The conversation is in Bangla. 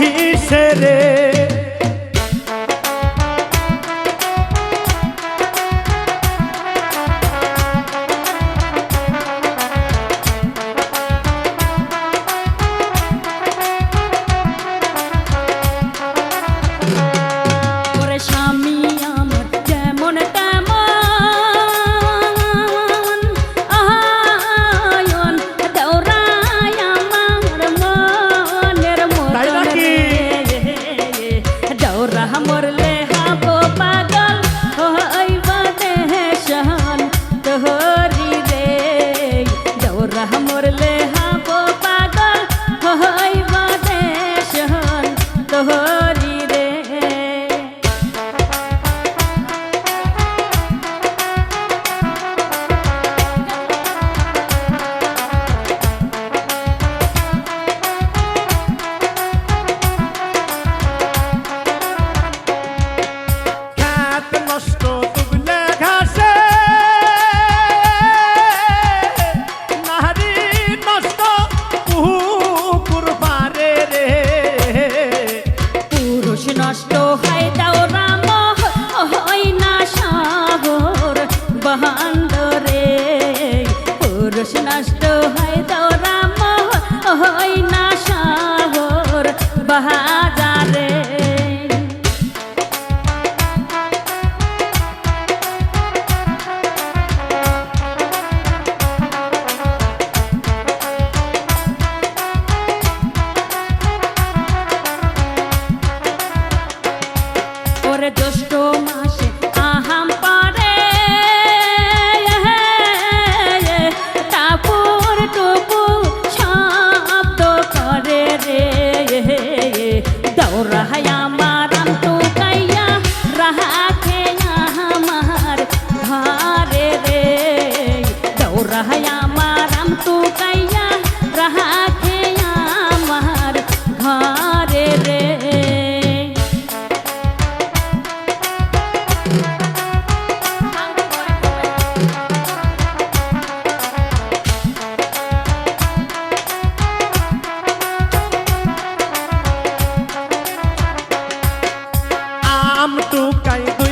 কিসেরে কাণ্ড রে পুরুষ নষ্ট হয় তোরা মহ হই না শহর বাজারে ওরে দুষ্ট মাসে টুকাই দুই